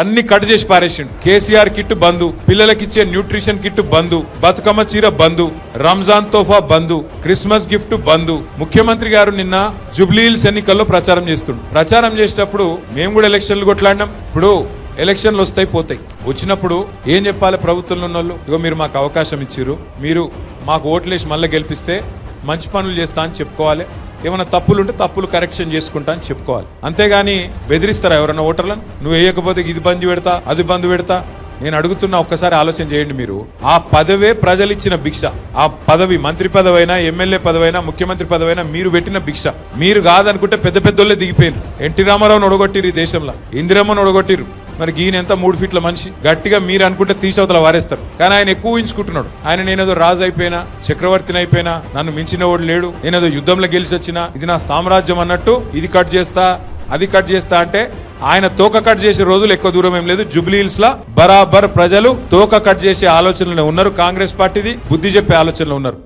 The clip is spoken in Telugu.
అన్ని కట్ చేసి పారేసిండు. కేసీఆర్ కిట్ బంధు పిల్లలకిచ్చే న్యూట్రిషన్ కిట్ బంధు బతుకమ్మ చీర బంధు రంజాన్ తోఫా బంధు క్రిస్మస్ గిఫ్ట్ బంధు ముఖ్యమంత్రి గారు నిన్న జుబ్లీహిల్స్ ఎన్నికల్లో ప్రచారం చేస్తుండు. ప్రచారం చేసేటప్పుడు మేము కూడా ఎలక్షన్లు కొట్లాడినాం. ఇప్పుడు ఎలక్షన్లు వస్తాయి పోతాయి. వచ్చినప్పుడు ఏం చెప్పాలి ప్రభుత్వంలో ఉన్న వాళ్ళు ఇగో మీరు మాకు అవకాశం ఇచ్చిర్రు. మీరు మాకు ఓట్లేసి మళ్ళీ గెలిపిస్తే మంచి పనులు చేస్తా అని చెప్పుకోవాలి. ఏమైనా తప్పులు ఉంటే తప్పులు కరెక్షన్ చేసుకుంటా అని చెప్పుకోవాలి. అంతేగాని బెదిరిస్తారా ఎవరైనా ఓటర్లను? నువ్వు వేయకపోతే ఇది బంద్ పెడతా అది బంద్ పెడతా? నేను అడుగుతున్నా ఒక్కసారి ఆలోచన చేయండి మీరు. ఆ పదవే ప్రజలు ఇచ్చిన భిక్ష. ఆ పదవి మంత్రి పదవైనా ఎమ్మెల్యే పదవైనా ముఖ్యమంత్రి పదవైనా మీరు పెట్టిన భిక్ష. మీరు కాదనుకుంటే పెద్ద పెద్దోళ్ళే దిగిపోయారు ఎన్టీ రామారావుని ఒడగొట్టిరు ఈ దేశంలో. ఇందిరమ్మను ఒడగొట్టిరు మరి ఈయన ఎంత మూడు ఫీట్ల మనిషి. గట్టిగా మీరు అనుకుంటే తీసవతల వారేస్తారు. కానీ ఆయన ఎక్కువ ఊహించుకుంటున్నాడు. ఆయన నేనేదో రాజు అయిపోయినా చక్రవర్తిని అయిపోయినా నన్ను మించిన వాడు లేడు నేనేదో యుద్ధంలో గెలిచి వచ్చినా ఇది నా సామ్రాజ్యం అన్నట్టు ఇది కట్ చేస్తా అది కట్ చేస్తా అంటే ఆయన తోక కట్ చేసే రోజులు ఎక్కువ దూరం ఏం లేదు. జూబ్లీ హిల్స్ లా బరాబర్ ప్రజలు తోక కట్ చేసే ఆలోచనలో ఉన్నారు. కాంగ్రెస్ పార్టీది బుద్ధి చెప్పే ఆలోచనలో ఉన్నారు.